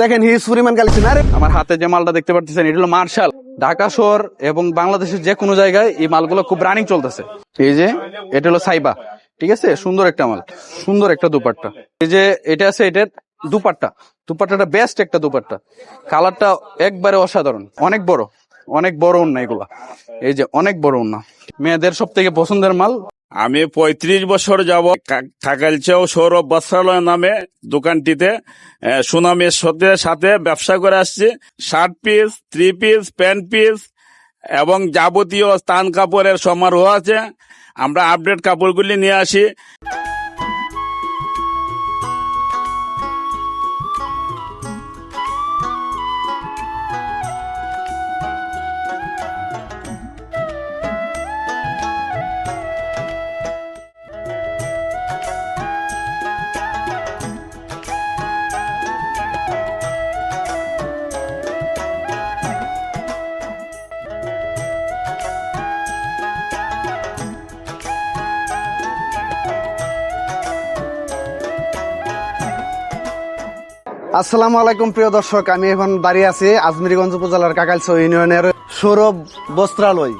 দেখেন হিউজ পরিমাণ কালেকশন আরে আমার হাতে যে মালটা দেখতে পাচ্ছেন এটা হলো মার্শাল। ঢাকা শহর এবং বাংলাদেশের যে কোনো জায়গায় এই মালগুলো খুব রানিং চলতেছে। এই যে, এটা হলো সাইবা, ঠিক আছে? সুন্দর একটা মাল, সুন্দর একটা দুপাট্টা। এই যে, এটা আছে এটার দুপাট্টা। দুপাট্টাটা বেস্ট একটা দুপাট্টা। কালারটা একবারে অসাধারণ, অনেক বড় অনেক বড় উন্না এগুলা। এই যে, অনেক বড় উন্না মেয়েদের সব থেকে পছন্দের মাল আমি পঁয়ত্রিশ বছর যাব খাকালচাও সৌরভ বস্ত্রালয় নামে দোকানটিতে সুনামের সাথে সাথে ব্যবসা করে আসছি। Shirt piece, three piece, pant piece এবং যাবতীয় স্থান কাপড়ের সমারোহ আছে। আমরা আপডেট কাপড়গুলি নিয়ে আসি। আসসালামু আলাইকুম, প্রিয় দর্শক। আমি এখন দাঁড়িয়ে আছি আজমিরিগঞ্জ উপজেলার কাকালসো ইউনিয়নের সৌরভ বস্ত্রালয়।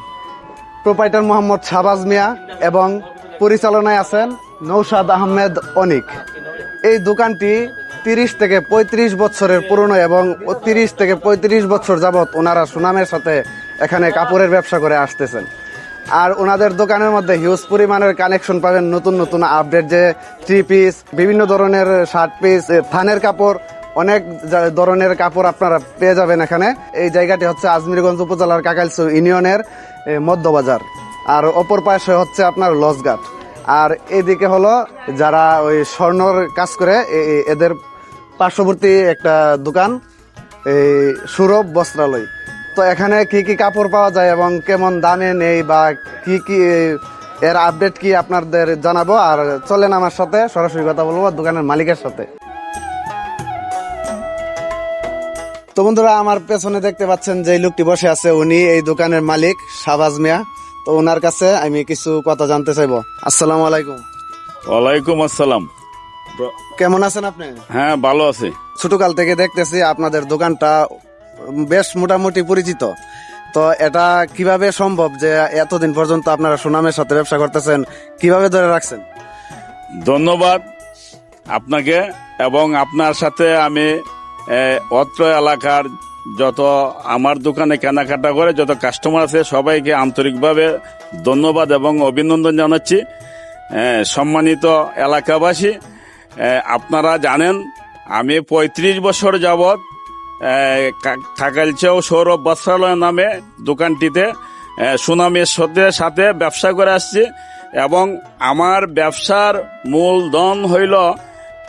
প্রোপাইটার মোহাম্মদ শাহবাজ মিয়া এবং পরিচালনায় আছেন নৌশাদ আহমেদ অনিক। এই দোকানটি তিরিশ থেকে পঁয়ত্রিশ বছরের পুরনো এবং তিরিশ থেকে পঁয়ত্রিশ বছর যাবত ওনারা সুনামের সাথে এখানে কাপড়ের ব্যবসা করে আসতেছেন। আর ওনাদের দোকানের মধ্যে হিউজ পরিমাণের কানেকশন পাবেন নতুন নতুন আপডেট যে থ্রি পিস বিভিন্ন ধরনের শার্ট পিস থানের কাপড় অনেক ধরনের কাপড় আপনারা পেয়ে যাবেন এখানে। এই জায়গাটি হচ্ছে আজমিরগঞ্জ উপজেলার কাকাইলসু ইউনিয়নের মধ্যবাজার। আর অপর পাশে হচ্ছে আপনার লসঘাট আর এদিকে হলো যারা ওই স্বর্ণর কাজ করে এদের পার্শ্ববর্তী একটা দোকান এই সুরভ বস্ত্রালয়। তো এখানে কি কি কাপড় পাওয়া যায় এবং কেমন দামে নেই বা কি কি এর আপডেট কি আপনাদের জানাব? আর চলেন আমার সাথে, সরাসরি কথা বলব দোকানের মালিকের সাথে। তো বন্ধুরা আমার পেছনে দেখতে পাচ্ছেন যে লোকটি বসে আছে উনি এই দোকানের মালিক শাহবাজ মিয়া। তো ওনার কাছে আমি কিছু কথা জানতে চাইব। আসসালামু আলাইকুম। ওয়ালাইকুম আসসালাম। কেমন আছেন আপনি? হ্যাঁ ভালো আছে। ছোটকাল থেকে দেখতেছি আপনাদের দোকানটা বেশ মোটামুটি পরিচিত। তো এটা কীভাবে সম্ভব যে এতদিন পর্যন্ত আপনারা সুনামের সাথে ব্যবসা করতেছেন? কীভাবে ধরে রাখছেন? ধন্যবাদ আপনাকে এবং আপনার সাথে আমি অত্র এলাকার যত আমার দোকানে কেনাকাটা করে, যত কাস্টমার আছে, সবাইকে আন্তরিকভাবে ধন্যবাদ এবং অভিনন্দন জানাচ্ছি। সম্মানিত এলাকাবাসী আপনারা জানেন, আমি পঁয়ত্রিশ বছর যাবৎ খাকালচাও সৌরভ বস্ত্রালয় নামে দোকানটিতে সুনামের সাথে সাথে ব্যবসা করে আসছি এবং আমার ব্যবসার মূল মূলধন হইল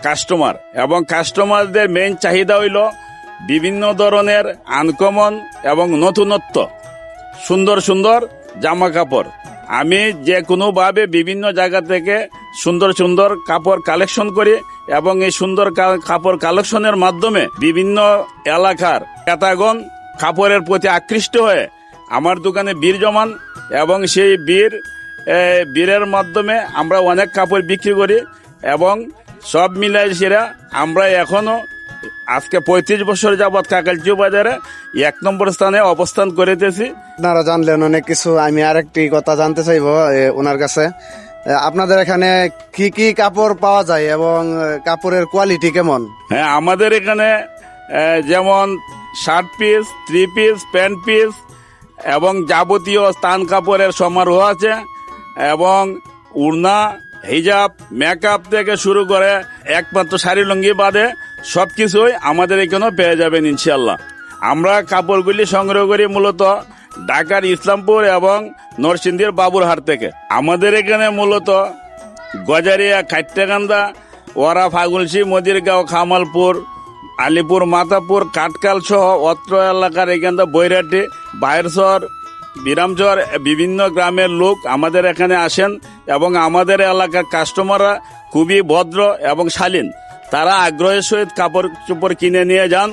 কাস্টমার এবং কাস্টমারদের মেইন চাহিদা হইল বিভিন্ন ধরনের আনকমন এবং নতুনত্ব। সুন্দর সুন্দর জামা কাপড় আমি যে কোনোভাবে বিভিন্ন জায়গা থেকে সুন্দর সুন্দর কাপড় কালেকশন করি এবং এই সুন্দর কাপড় কালেকশনের মাধ্যমে বিভিন্ন এলাকার ক্রেতাগণ কাপড়ের প্রতি আকৃষ্ট হয়ে আমার দোকানে বীর জমান এবং সেই বীর বীরের মাধ্যমে আমরা অনেক কাপড় বিক্রি করি এবং সব মিলাই সেরা। আমরা এখনও আজকে পঁয়ত্রিশ বছর যাবৎ কাকালচিউ বাজারে এক নম্বর স্থানে অবস্থান করিতেছি আপনারা জানলেন অনেক কিছু আমি আরেকটি কথা জানতে চাইব ওনার কাছে। আপনাদের এখানে কি কি কাপড় পাওয়া যায় এবং কাপড়ের কোয়ালিটি কেমন? হ্যাঁ আমাদের এখানে যেমন shirt piece three piece pant piece এবং যাবতীয় স্থান কাপড়ের সমারোহ আছে এবং উড়না হিজাব মেকআপ থেকে শুরু করে একমাত্র শাড়ি লুঙ্গি বাদে সব কিছুই আমাদের এখানেও পেয়ে যাবেন ইনশাল্লাহ আমরা কাপড়গুলি সংগ্রহ করি মূলত ঢাকার ইসলামপুর এবং নরসিংদীর বাবুরহাট থেকে। আমাদের এখানে মূলত গজারিয়া খাইট্টাকান্দা ওরা ফাগুলসি মদিরগাঁও, খামালপুর, আলিপুর, মাতাপুর, কাটকাল সহ অত্র এলাকার এখানটা বৈরাটি বাইরসর বিরামচর বিভিন্ন গ্রামের লোক আমাদের এখানে আসেন এবং আমাদের এলাকার কাস্টমাররা খুবই ভদ্র এবং শালীন। তারা আগ্রহের সহিত কাপড় চোপড় কিনে নিয়ে যান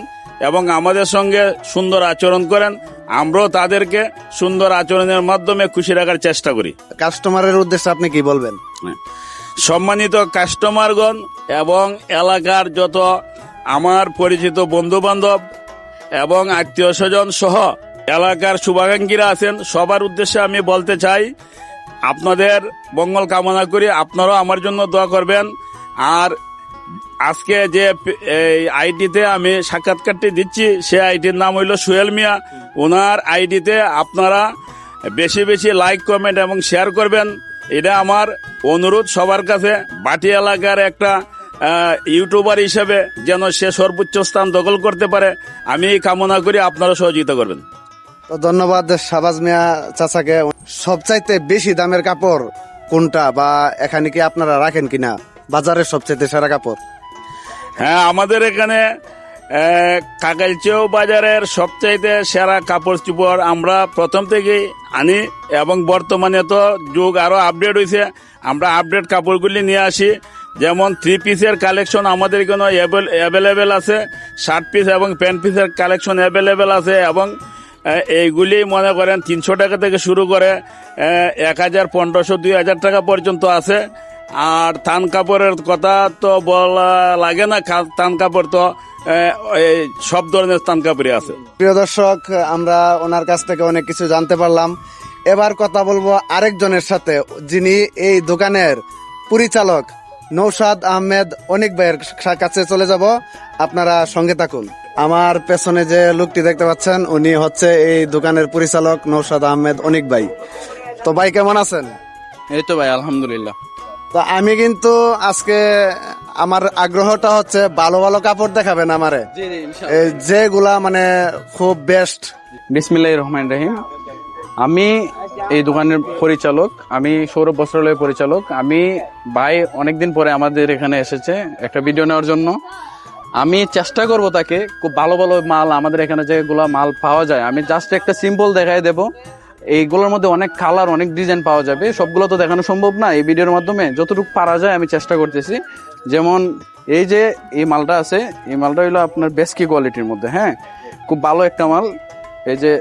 এবং আমাদের সঙ্গে সুন্দর আচরণ করেন। আমরাও তাদেরকে সুন্দর আচরণের মাধ্যমে খুশি রাখার চেষ্টা করি। কাস্টমারের উদ্দেশ্যে আপনি কি বলবেন? সম্মানিত কাস্টমারগণ এবং এলাকার যত আমার পরিচিত বন্ধু বান্ধব এবং আত্মীয় স্বজন সহ এলাকার শুভাকাঙ্ক্ষীরা আছেন। সবার উদ্দেশ্যে আমি বলতে চাই, আপনাদের মঙ্গল কামনা করি, আপনারাও আমার জন্য দোয়া করবেন। আর আজকে যে আইডিতে আমি সাক্ষাৎকারটি দিচ্ছি, সে আইডির নাম হইল সোহেল মিয়া। ওনার আইডিতে আপনারা বেশি বেশি লাইক, কমেন্ট এবং শেয়ার করবেন। এটা আমার অনুরোধ সবার কাছে, বাটি এলাকার একটা ইউটিউবার হিসেবে যেন সে সর্বোচ্চ স্থান দখল করতে পারে। আমি কামনা করি, আপনারা সহযোগিতা করবেন। তো ধন্যবাদ শাহবাজ মিয়া চাচাকে। সবচাইতে বেশি দামের কাপড় কোনটা বা এখানে কি আপনারা রাখেন কিনা? বাজারের সবচাইতে সেরা কাপড়। হ্যাঁ আমাদের এখানে কাকালচেও বাজারের সবচাইতে সেরা কাপড় চোপড় আমরা প্রথম থেকেই আনি এবং বর্তমানে তো যুগ আরও আপডেট হয়েছে আমরা আপডেট কাপড়গুলি নিয়ে আসি। যেমন থ্রি পিসের কালেকশন আমাদের এখানে অ্যাভেলেবেল আছে শার্ট পিস এবং প্যান্ট পিসের কালেকশন অ্যাভেলেবেল আছে এবং এইগুলি মনে করেন তিনশো টাকা থেকে শুরু করে এক হাজার পনেরোশো, দুই হাজার টাকা পর্যন্ত আছে। আর থান কাপড়ের কথা তো বলা লাগে না থান কাপড় তো সব ধরনের থান কাপড়ই আছে। প্রিয় দর্শক, আমরা ওনার কাছ থেকে অনেক কিছু জানতে পারলাম। এবার কথা বলব আরেকজনের সাথে, যিনি এই দোকানের পরিচালক নৌসাদ আহমেদ অনেক ভাইয়ের কাছে চলে যাব। আপনারা সঙ্গে থাকুন। আমার পেছনে যে লোকটি দেখতে পাচ্ছেন উনি হচ্ছে এই দোকানের পরিচালক নৌসাদ আহমেদ অনিক ভাই। তো ভাই কেমন আছেন? এই তো ভাই আলহামদুলিল্লাহ। তো আমি কিন্তু আজকে আমার আগ্রহটা হচ্ছে ভালো ভালো কাপড় দেখাবেন আমারে। এই যেগুলা মানে খুব বেস্ট বিসমিল্লাহ রহমান রহিম। আমি এই দোকানের পরিচালক আমি সৌরভ বস্ত্রালয়ের পরিচালক। আমি ভাই অনেকদিন পরে আমাদের এখানে এসেছে একটা ভিডিও নেওয়ার জন্য। আমি চেষ্টা করব তাকে, খুব ভালো ভালো মাল, আমাদের এখানে যেগুলা মাল পাওয়া যায়, আমি জাস্ট একটা সিম্পল দেখাই দেব। এইগুলোর মধ্যে অনেক কালার অনেক ডিজাইন পাওয়া যাবে, সবগুলো তো দেখানো সম্ভব না এই ভিডিওর মাধ্যমে, যতটুকু পারা যায় আমি চেষ্টা করতেছি। যেমন এই যে এই মালটা আছে, এই মালটা হলো আপনার বেস্কি কোয়ালিটির মধ্যে হ্যাঁ? খুব ভালো একটা মাল। এই যে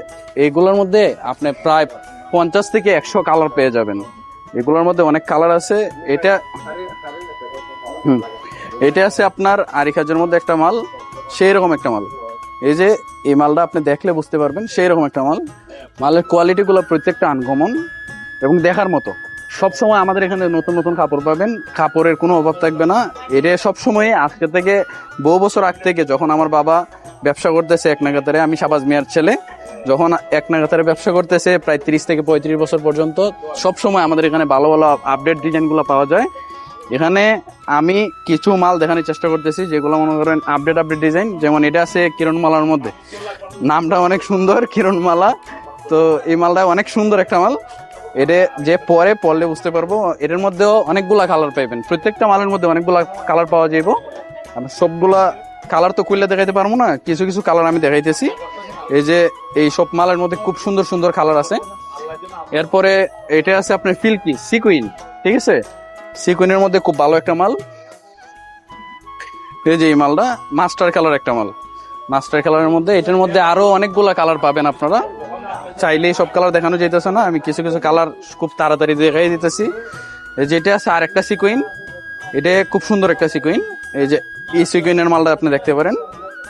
এইগুলোর মধ্যে আপনি প্রায় পঞ্চাশ থেকে একশো কালার পেয়ে যাবেন। এগুলোর মধ্যে অনেক কালার আছে, এটা হুম। এটা আছে আপনার আরি কাজের মধ্যে একটা মাল সেই রকম একটা মাল। এই যে এই মালটা আপনি দেখলে বুঝতে পারবেন সেই রকম একটা মাল। মালের কোয়ালিটিগুলো প্রত্যেকটা আনকমন এবং দেখার মতো। সবসময় আমাদের এখানে নতুন নতুন কাপড় পাবেন, কাপড়ের কোনো অভাব থাকবে না। এটা সবসময় আজকে থেকে বহু বছর আগ থেকে যখন আমার বাবা ব্যবসা করতেছে এক নাগাতারে, আমি সাবাজ মিয়ার ছেলে, যখন এক নাগাতারে ব্যবসা করতেছে প্রায় তিরিশ থেকে পঁয়ত্রিশ বছর পর্যন্ত, সবসময় আমাদের এখানে ভালো ভালো আপডেট ডিজাইনগুলো পাওয়া যায়। এখানে আমি কিছু মাল দেখানোর চেষ্টা করতেছি, যেগুলো মনে করেন আপডেট আপডেট ডিজাইন যেমন এটা আছে কিরণমালার মধ্যে। নামটা অনেক সুন্দর, কিরণমালা। তো এই মালটা অনেক সুন্দর একটা মাল। এটা যে পরে পড়লে বুঝতে পারব, এটার মধ্যেও অনেকগুলা কালার পাইবেন। প্রত্যেকটা মালের মধ্যে অনেকগুলা কালার পাওয়া যাইব। আমি সবগুলা কালার তো খুললে দেখাইতে পারব না, কিছু কিছু কালার আমি দেখাইতেছি। এই যে এই সব মালের মধ্যে খুব সুন্দর সুন্দর কালার আছে। এরপরে এটা আছে আপনার ফিল্কি সিকুইন ঠিক আছে? সিকুইনের মধ্যে খুব ভালো একটা মাল। এই যে এই মালটা, মাস্টার কালার একটা মাল। মাস্টার কালারের মধ্যে, এটার মধ্যে আরও অনেকগুলা কালার পাবেন আপনারা। চাইলেই সব কালার দেখানো যাইতেছে না, আমি কিছু কিছু কালার খুব তাড়াতাড়ি দেখাই দিতেছি। এই যে এটা আছে আর একটা সিকুইন। এটা খুব সুন্দর একটা সিকুইন। এই যে এই সিকুইনের মালটা আপনি দেখতে পারেন।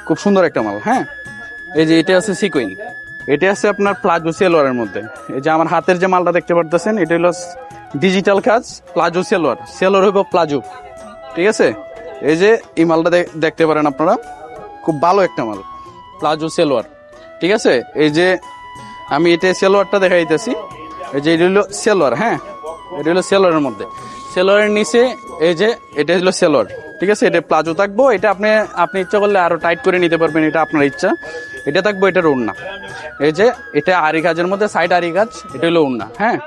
খুব সুন্দর একটা মাল হ্যাঁ? এই যে এটা আছে সিকুইন। এটা আছে আপনার প্লাজো সেলোয়ারের মধ্যে। এই যে আমার হাতের যে মালটা দেখতে পারতেছেন, এটা হলো ডিজিটাল কাজ প্লাজো সেলোয়ার সেলোয়ার হইব প্লাজো ঠিক আছে? এই যে, এই মালটা দেখতে পারেন আপনারা। খুব ভালো একটা মাল। প্লাজো সেলোয়ার ঠিক আছে? এই যে, আমি এটা সেলোয়ারটা দেখাইতেছি। এই যে, এটা হলো সেলোয়ার হ্যাঁ? এটা হলো সেলোয়ারের মধ্যে। সেলোয়ারের নিচে, এই যে, এটা হলো সেলোয়ার ঠিক আছে? এটা প্লাজো থাকব। এটা আপনি আপনি ইচ্ছা করলে আরও টাইট করে নিতে পারবেন। এটা আপনার ইচ্ছা। এটা থাকব, এটা ওড়না এই যে, এটা আরি কাজের মধ্যে সাইড আরি কাজ, এটা হলো ওড়না হ্যাঁ?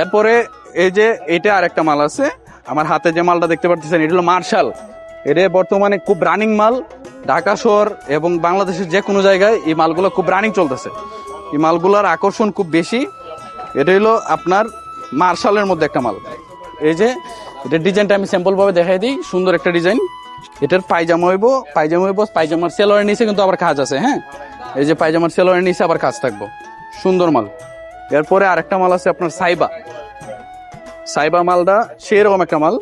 এরপরে এই যে এটা আরেকটা মাল আছে। আমার হাতে যে মালটা দেখতে পাচ্ছেন এটা হলো মার্শাল। এটা বর্তমানে খুব রানিং মাল। ঢাকা শহর এবং বাংলাদেশের যে কোনো জায়গায় এই মালগুলো খুব রানিং চলতেছে। এই মালগুলোর আকর্ষণ খুব বেশি। এটা হলো আপনার মার্শালের মধ্যে একটা মাল। এই যে, এটার ডিজাইনটা আমি স্যাম্পল ভাবে দেখাই দিই। সুন্দর একটা ডিজাইন। এটার পায়জামা হইব পায়জামা হইব, পায়জামার সেলোয়ারের নিচে কিন্তু আবার কাজ আছে হ্যাঁ? এই যে পায়জামার সেলোয়ারের নিচে আবার কাজ থাকব। সুন্দর মাল। এরপরে আরেকটা মাল আছে আপনার সাইবা। সাইবা মালটা সেরকম একটা মাল।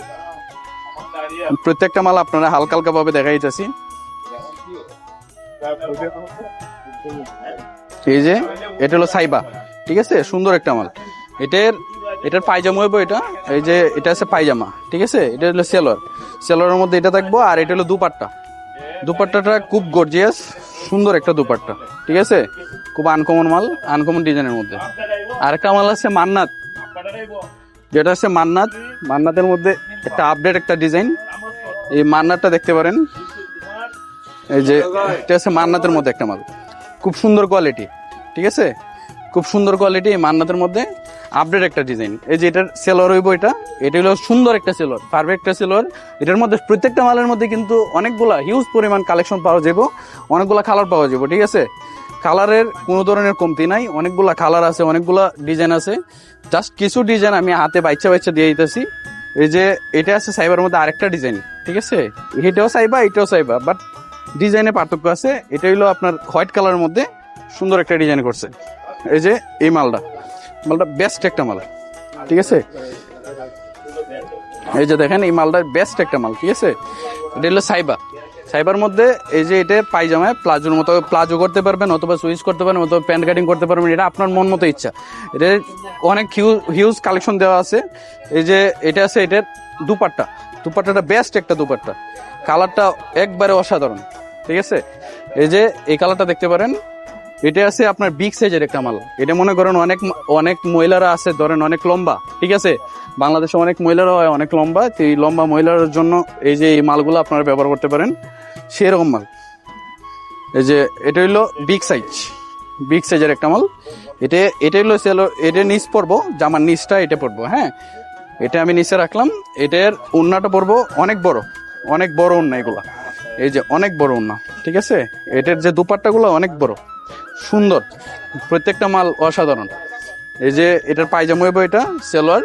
প্রত্যেকটা মাল আপনারা হালকা হালকা ভাবে দেখাইতেছি এই যে, এটা হলো সাইবা, ঠিক আছে? সুন্দর একটা মাল। এটার এটার পায়জামা হইব এটা। এই যে, এটা আছে পায়জামা, ঠিক আছে? এটা হলো সেলর। সেলরের মধ্যে এটা থাকব, আর এটা হলো দুপাট্টা। দুপাট্টাটা খুব গর্জিয়াস সুন্দর একটা দুপাট্টা, ঠিক আছে? খুব আনকমন মাল আনকমন ডিজাইনের মধ্যে। আরেকটা মাল আছে মান্নাত। যেটা হচ্ছে মান্নাত। মান্নাতের মধ্যে একটা আপডেট একটা ডিজাইন এই মান্নাতটা দেখতে পারেন। এই যে এটা হচ্ছে মান্নাতের মধ্যে একটা মাল। খুব সুন্দর কোয়ালিটি ঠিক আছে? খুব সুন্দর কোয়ালিটি এই মান্নাতের মধ্যে আপডেট একটা ডিজাইন এই যে এটার সেলর হইব এটা এটা হলো সুন্দর একটা সেলর পারফেক্ট একটা সেলর এটার মধ্যে প্রত্যেকটা মালের মধ্যে কিন্তু অনেকগুলা হিউজ পরিমাণ কালেকশন পাওয়া যাব অনেকগুলা কালার পাওয়া যাব ঠিক আছে? কালারের কোনো ধরনের কমতি নাই। অনেকগুলা কালার আছে, অনেকগুলা ডিজাইন আছে। জাস্ট কিছু ডিজাইন আমি হাতে বাচ্চা বাচ্চা দিয়ে দিতেছি। এই যে এটা আছে সাইবার মধ্যে আরেকটা ডিজাইন, ঠিক আছে? এটাও সাইবা এটাও সাইবা বাট ডিজাইনে পার্থক্য আছে। এটা হলো আপনার হোয়াইট কালারের মধ্যে সুন্দর একটা ডিজাইন করছে। এই যে এই মালটা মালটা বেস্ট একটা মাল, ঠিক আছে? এই যে দেখেন, এই মালটা বেস্ট একটা মাল, ঠিক আছে? এটা হলো সাইবা সাইবার মধ্যে এই যে এটা পায়জামায় প্লাজোর মতো প্লাজো করতে পারবেন অথবা সুইচ করতে পারবেন অথবা প্যান্ট কাটিং করতে পারবেন, এটা আপনার মন মতো ইচ্ছা। এটা অনেক হিউজ কালেকশন দেওয়া আছে। এই যে এটা আছে এটার দুপাট্টা। দুপাট্টাটা বেস্ট একটা দুপাট্টা। কালারটা একবারে অসাধারণ। ঠিক আছে? এই যে এই কালারটা দেখতে পারেন। এটা আছে আপনার বিগ সাইজের একটা মাল। এটা মনে করেন অনেক অনেক মহিলারা আছে, ধরেন অনেক লম্বা। ঠিক আছে? বাংলাদেশে অনেক মহিলারা হয়, অনেক লম্বা। তো এই লম্বা মহিলার জন্য এই যে এই মালগুলো আপনারা ব্যবহার করতে পারেন। সেরকম মাল। এই যে, এটা হইল বিগ সাইজ বিগ সাইজের একটা মাল। এটা এটা হইল সেলো এটা নিচ পড়ব জামার নিচটা এটা পড়ব হ্যাঁ? এটা আমি নিচে রাখলাম। এটার উন্নাটা পড়ব অনেক বড়। অনেক বড় উন্না এগুলা। এই যে, অনেক বড় উন্না, ঠিক আছে? এটার যে দুপাট্টাগুলো অনেক বড়। সুন্দর। প্রত্যেকটা মাল অসাধারণ। এই যে, এটার পায়জামা হইব এটা সেলোয়ার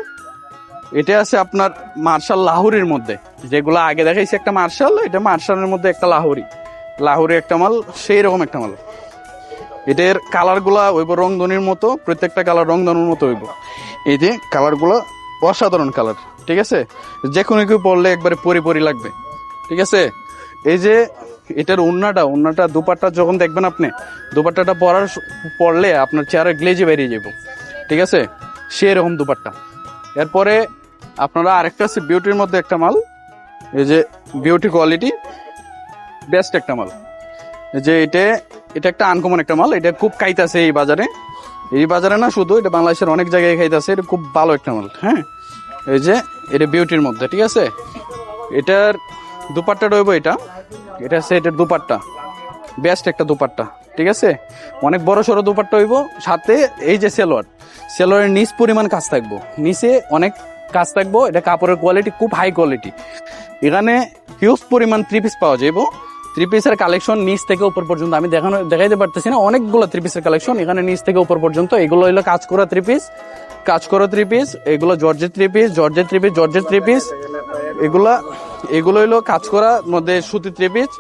এটা আছে আপনার মার্শাল লাহুরির মধ্যে। যেগুলো আগে দেখাইছি একটা মার্শাল, এটা মার্শালের মধ্যে একটা লাহুরি। লাহুরি একটা মাল সেই রকম একটা মাল। এটার কালারগুলা হইব রংধনির মতো, প্রত্যেকটা কালার রংধনুর মতো হইব এই যে কালারগুলো অসাধারণ কালার, ঠিক আছে? যে কোনো কেউ পড়লে একবারে পরি পরি লাগবে, ঠিক আছে? এই যে এটার উন্নাটা উন্নাটা দুপাট্টা যখন দেখবেন আপনি, দুপাট্টাটা পরার পরলে আপনার চেহারা গ্লেজে বেরিয়ে যাব ঠিক আছে? সেরকম দুপাট্টা। এরপরে আপনারা আরেকটা আছে বিউটির মধ্যে একটা মাল। এই যে বিউটি কোয়ালিটি বেস্ট একটা মাল। এই যে এটা এটা একটা আনকমন একটা মাল। এটা খুব খাইতেছে এই বাজারে। এই বাজারে না শুধু, এটা বাংলাদেশের অনেক জায়গায় খাইতেছে। এটা খুব ভালো একটা মাল হ্যাঁ? এই যে, এটা বিউটির মধ্যে, ঠিক আছে? এটার দুপাট্টা রইব এটা। এটা হচ্ছে এটার দুপাট্টা। বেস্ট একটা দুপাট্টা, ঠিক আছে? অনেক বড় সড়ো দুপাট্টা হইব। সাথে এই যে সেলোয়ার, সেলোয়ারের নিচ পরিমাণ কাজ থাকব। নিচে অনেক কাজ থাকব, এটা কাপড়ের কোয়ালিটি খুব হাই কোয়ালিটি এখানে হিউজ পরিমাণ থ্রি পিস পাওয়া যাইব। থ্রি পিসের কালেকশন নিচ থেকে উপর পর্যন্ত, আমি দেখানো দেখাইতে পারতেছি না, অনেকগুলো থ্রি পিসের কালেকশন এখানে নিচ থেকে উপর পর্যন্ত, এগুলো হলো কাজ করা থ্রি পিস কাজ করা থ্রি পিস এগুলো জর্জের থ্রি পিস জর্জের থ্রি পিস জর্জের থ্রি পিস এগুলা এগুলো হলো কাজ করা মধ্যে সুতি থ্রি পিস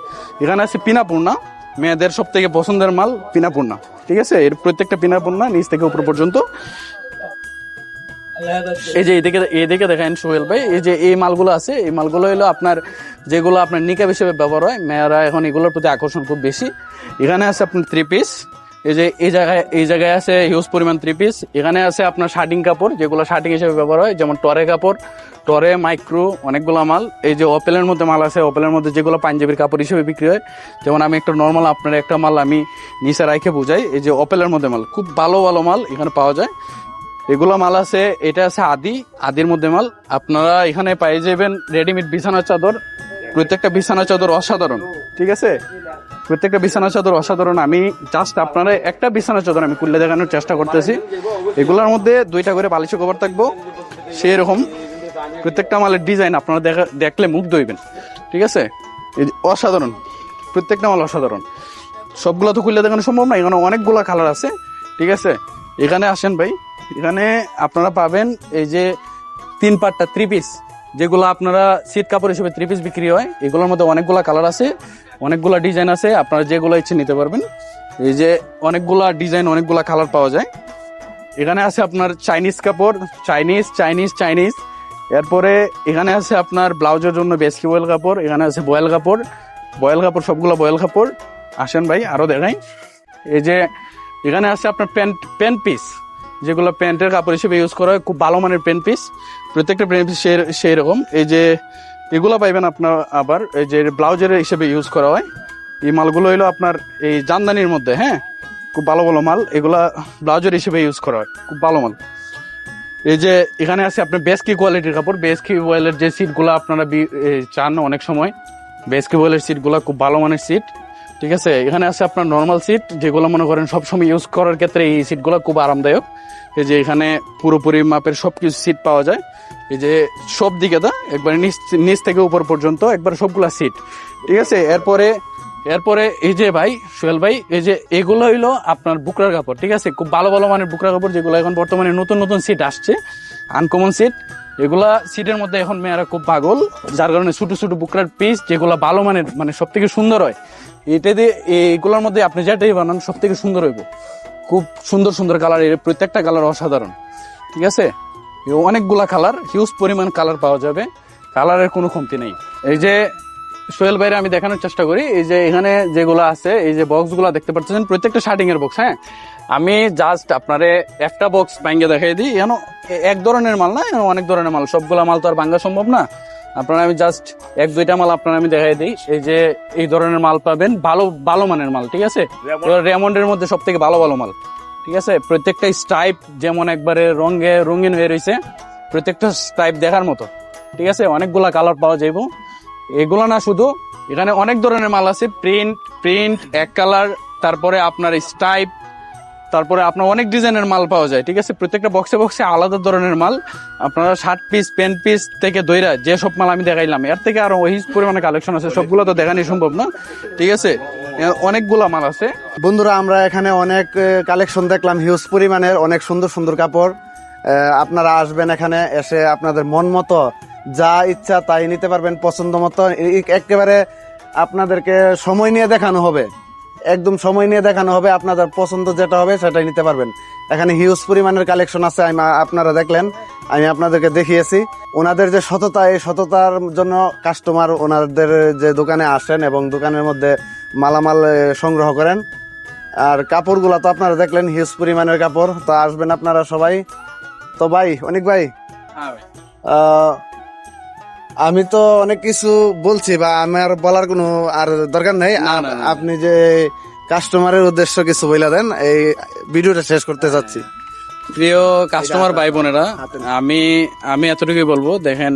এখানে আছে পিনাপূর্ণা, মেয়েদের সব থেকে পছন্দের মাল পিনাপূর্ণা। ঠিক আছে? এর প্রত্যেকটা পিনাপূর্ণা নিচ থেকে উপর পর্যন্ত। এই যে এদিকে এদিকে দেখেন সোহেল ভাই, এই যে এই মালগুলো আছে, এই মালগুলো হলো আপনার যেগুলো আপনার নিকাব হিসেবে ব্যবহার হয়, মেয়েরা এখন এগুলোর প্রতি আকর্ষণ খুব বেশি। এখানে আছে আপনার থ্রি পিস এই যে এই জায়গায় এই জায়গায় আছে হিউজ পরিমাণ থ্রি পিস এখানে আছে আপনার শার্টিং কাপড়, যেগুলো শার্টিং হিসেবে ব্যবহার হয়, যেমন টরে কাপড়, টরে, মাইক্রো, অনেকগুলো মাল। এই যে ওপেলের মধ্যে মাল আছে ওপেলের মধ্যে যেগুলো পাঞ্জাবির কাপড় হিসেবে বিক্রি হয়। যেমন আমি একটা নর্মাল আপনার একটা মাল আমি নিচে রাইখে বুঝাই, এই যে ওপেলের মধ্যে মাল, খুব ভালো ভালো মাল এখানে পাওয়া যায়। এগুলো মাল আছে, এটা আছে আদি, আদির মধ্যে মাল। আপনারা এখানে পাই যাবেন রেডিমেড বিছানা চাদর। প্রত্যেকটা বিছানা চাদর অসাধারণ, ঠিক আছে? প্রত্যেকটা বিছানা চাদর অসাধারণ। আমি জাস্ট আপনারা একটা বিছানা চাদর আমি খুললে দেখানোর চেষ্টা করতেছি। এগুলোর মধ্যে দুইটা করে বালিশ কভার থাকব সেই রকম প্রত্যেকটা মালের ডিজাইন আপনারা দেখা দেখলে মুগ্ধ হইবেন, ঠিক আছে? অসাধারণ, প্রত্যেকটা মাল অসাধারণ। সবগুলো তো খুললে দেখানো সম্ভব না, এখানে অনেকগুলো কালার আছে, ঠিক আছে? এখানে আসেন ভাই। এখানে আপনারা পাবেন এই যে তিন পাটটা থ্রি পিস যেগুলো আপনারা শীত কাপড় হিসেবে থ্রি পিস বিক্রি হয়। এগুলোর মধ্যে অনেকগুলা কালার আছে, অনেকগুলা ডিজাইন আছে, আপনারা যেগুলো ইচ্ছে নিতে পারবেন। এই যে অনেকগুলা ডিজাইন অনেকগুলা কালার পাওয়া যায়। এখানে আছে আপনার চাইনিজ কাপড় চাইনিজ চাইনিজ চাইনিজ এরপরে এখানে আছে আপনার ব্লাউজের জন্য বেসকি বয়েল কাপড়, এখানে আছে বয়েল কাপড়। বয়েল কাপড়, সবগুলো বয়েল কাপড়। আসেন ভাই আরও দেখাই। এই যে এখানে আছে আপনার প্যান্ট প্যান্ট পিস যেগুলো প্যান্টের কাপড় হিসেবে ইউজ করা হয়, খুব ভালো মানের প্যান্ট পিস প্রত্যেকটা প্যান্ট পিস সেই রকম। এই যে এগুলো পাইবেন আপনার আবার, এই যে ব্লাউজের হিসেবে ইউজ করা হয়। এই মালগুলো হইল আপনার এই জামদানির মধ্যে হ্যাঁ? খুব ভালো ভালো মাল। এগুলা ব্লাউজের হিসেবে ইউজ করা হয়। খুব ভালো মাল। এই যে এখানে আছে আপনার বেসকি কোয়ালিটির কাপড়। বেসকি ওয়েলের যে সিটগুলো আপনারা চান অনেক সময়, বেসকি ওয়েলের সিটগুলো খুব ভালো মানের সিট ঠিক আছে? এখানে আছে আপনার নর্মাল সিট যেগুলো মনে করেন সবসময় ইউজ করার ক্ষেত্রে এই সিটগুলো খুব আরামদায়ক। এই যে এখানে পুরোপুরি মাপের সব কিছু সিট পাওয়া যায়। এই যে সব দিকে দা একবার নিচ নিচ থেকে উপর পর্যন্ত একবার সবগুলা সিট ঠিক আছে? এরপরে এরপরে এই যে ভাই, সোহেল ভাই, এই যে এগুলো হইল আপনার বুকরার কাপড়, ঠিক আছে? খুব ভালো ভালো মানের বুকরা কাপড় যেগুলো এখন বর্তমানে নতুন নতুন সিট আসছে আনকমন সিট এগুলা সিটের মধ্যে এখন মেয়েরা খুব পাগল, যার কারণে ছোট ছোট বুকরার পিস যেগুলো ভালো মানের মানে সব থেকে সুন্দর হয়, এটা দিয়ে এইগুলোর মধ্যে আপনি যেটাই বানান সব থেকে সুন্দর হইব। খুব সুন্দর সুন্দর কালারের প্রত্যেকটা কালার অসাধারণ, ঠিক আছে? অনেকগুলা কালার হিউজ পরিমাণ কালার পাওয়া যাবে কালারের কোনো কমতি নেই। এই যে সোহেল ভাইরে আমি দেখানোর চেষ্টা করি, এই যে এখানে যেগুলো আছে, এই যে বক্সগুলা দেখতে পাচ্ছেন, প্রত্যেকটা শার্টিং এর বক্স হ্যাঁ? আমি জাস্ট আপনারে একটা বক্স ভাঙ্গে দেখাই দিই এক ধরনের মাল না অনেক ধরনের মাল, সবগুলা মাল তো আর ভাঙ্গা সম্ভব না। আপনারা আমি জাস্ট এক দুইটা মাল আপনারা আমি দেখাই দিই। এই যে এই ধরনের মাল পাবেন ভালো ভালো মানের মাল ঠিক আছে? রেমন্ডের মধ্যে সব থেকে ভালো ভালো মাল ঠিক আছে? প্রত্যেকটা স্টাইপ যেমন একবারে রঙে রঙিন হয়ে রয়েছে প্রত্যেকটা স্টাইপ দেখার মতো ঠিক আছে? অনেকগুলা কালার পাওয়া যাইব। এগুলো না শুধু এখানে অনেক ধরনের মাল আছে প্রিন্ট প্রিন্ট এক কালার তারপরে আপনার স্টাইপ তারপরে আপনার অনেক ডিজাইনের মাল পাওয়া যায়, ঠিক আছে? প্রত্যেকটা বক্সে বক্সে আলাদা ধরনের মাল। আপনারা শার্ট পিস প্যান্ট পিস থেকে দইরা যে সব মাল আমি দেখাইলাম, এর থেকে আরও ওই পরিমাণে কালেকশন আছে, সবগুলো তো দেখানি সম্ভব না, ঠিক আছে? অনেকগুলা মাল আছে। বন্ধুরা, আমরা এখানে অনেক কালেকশন দেখলাম হিউজ পরিমাণের, অনেক সুন্দর সুন্দর কাপড়। আপনারা আসবেন এখানে, এসে আপনাদের মন মতো যা ইচ্ছা তাই নিতে পারবেন পছন্দ মতো। একেবারে আপনাদেরকে সময় নিয়ে দেখানো হবে। একদম সময় নিয়ে দেখানো হবে আপনাদের পছন্দ যেটা হবে সেটাই নিতে পারবেন। এখানে হিউজ পরিমাণের কালেকশন আছে আমি আপনারা দেখলেন আমি আপনাদেরকে দেখিয়েছি। ওনাদের যে সততা এই সততার জন্য কাস্টমার ওনাদের যে দোকানে আসেন এবং দোকানের মধ্যে মালামাল সংগ্রহ করেন। আর কাপড়গুলো তো আপনারা দেখলেন হিউজ পরিমাণের কাপড় তো আসবেন আপনারা সবাই। তো ভাই অনেক ভাই। আহ, আমি তো অনেক কিছু বলছি বা আমার বলার কোনো আর দরকার নেই। আপনি যে কাস্টমারের উদ্দেশ্য কিছু বইলা দেন এই ভিডিওটা শেষ করতে চাচ্ছি প্রিয় কাস্টমার ভাই বোনেরা আমি আমি এতটুকুই বলব দেখেন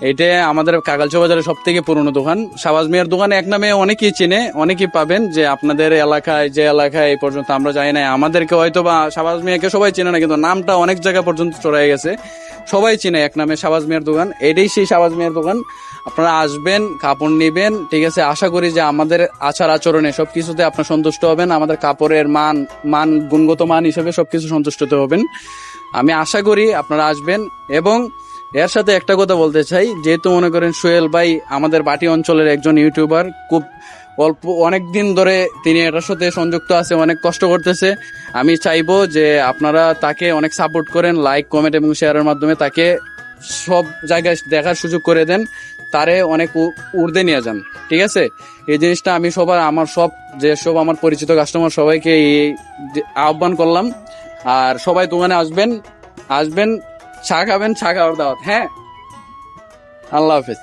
এটা আমাদের কাগালচো বাজারের সব থেকে পুরনো দোকান। শাবাজ মিয়ার দোকানে এক নামে অনেকেই চেনে, অনেকেই পাবেন যে আপনাদের এলাকায়, যে এলাকায় এই পর্যন্ত আমরা যাই না আমাদেরকে হয়তো বা শাবাজ মিয়াকে সবাই চেনে না, কিন্তু নামটা অনেক জায়গা পর্যন্ত চড়াই গেছে। সবাই চিনে এক নামে শাবাজ মিয়ার দোকান। এটাই সেই শাবাজ মিয়ার দোকান। আপনারা আসবেন, কাপড় নিবেন, ঠিক আছে? আশা করি যে আমাদের আচার আচরণে সব কিছুতে আপনার সন্তুষ্ট হবেন। আমাদের কাপড়ের মান মান, গুণগত মান হিসেবে সবকিছু সন্তুষ্ট হবেন। আমি আশা করি আপনারা আসবেন এবং এর সাথে একটা কথা বলতে চাই, যেহেতু মনে করেন সোহেল ভাই আমাদের বাটি অঞ্চলের একজন ইউটিউবার, খুব অল্প অনেক দিন ধরে তিনি এটার সাথে সংযুক্ত আছে, অনেক কষ্ট করতেছে। আমি চাইব যে আপনারা তাকে অনেক সাপোর্ট করেন লাইক কমেন্ট এবং শেয়ারের মাধ্যমে তাকে সব জায়গায় দেখার সুযোগ করে দেন, তারে অনেক উ- ঊর্ধ্বে নিয়ে যান, ঠিক আছে? এই জিনিসটা আমি সবার, আমার সব, যে সব আমার পরিচিত কাস্টমার সবাইকে আহ্বান করলাম। আর সবাই দোকানে আসবেন আসবেন চা খাবেন চা খাওয়ার দাওয়াত হ্যাঁ? আল্লাহ হাফেজ।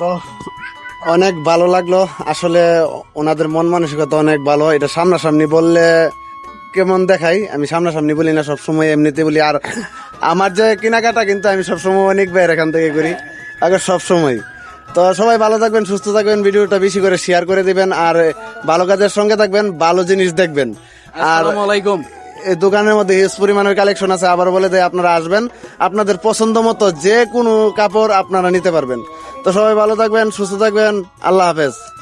তো অনেক ভালো লাগল। আসলে ওনাদের মন মানসিকতা অনেক ভালো। এটা সামনাসামনি বললে কেমন দেখাই? আমি সামনাসামনি বলি না সবসময় এমনিতে বলি। আর আমার যে কেনাকাটা কিন্তু আমি সবসময় অনেক বাইরে এখান থেকে করি। আগে সবসময়। তো সবাই ভালো থাকবেন সুস্থ থাকবেন ভিডিওটা বেশি করে শেয়ার করে দিবেন। আর ভালো কাজের সঙ্গে থাকবেন ভালো জিনিস দেখবেন। আর আসসালামু আলাইকুম। এই দোকানের মধ্যে হিউজ পরিমাণের কালেকশন আছে আবার বলে দেয় আপনারা আসবেন। আপনাদের পছন্দ মতো যে কোনো কাপড় আপনারা নিতে পারবেন। তো সবাই ভালো থাকবেন, সুস্থ থাকবেন, আল্লাহ হাফেজ।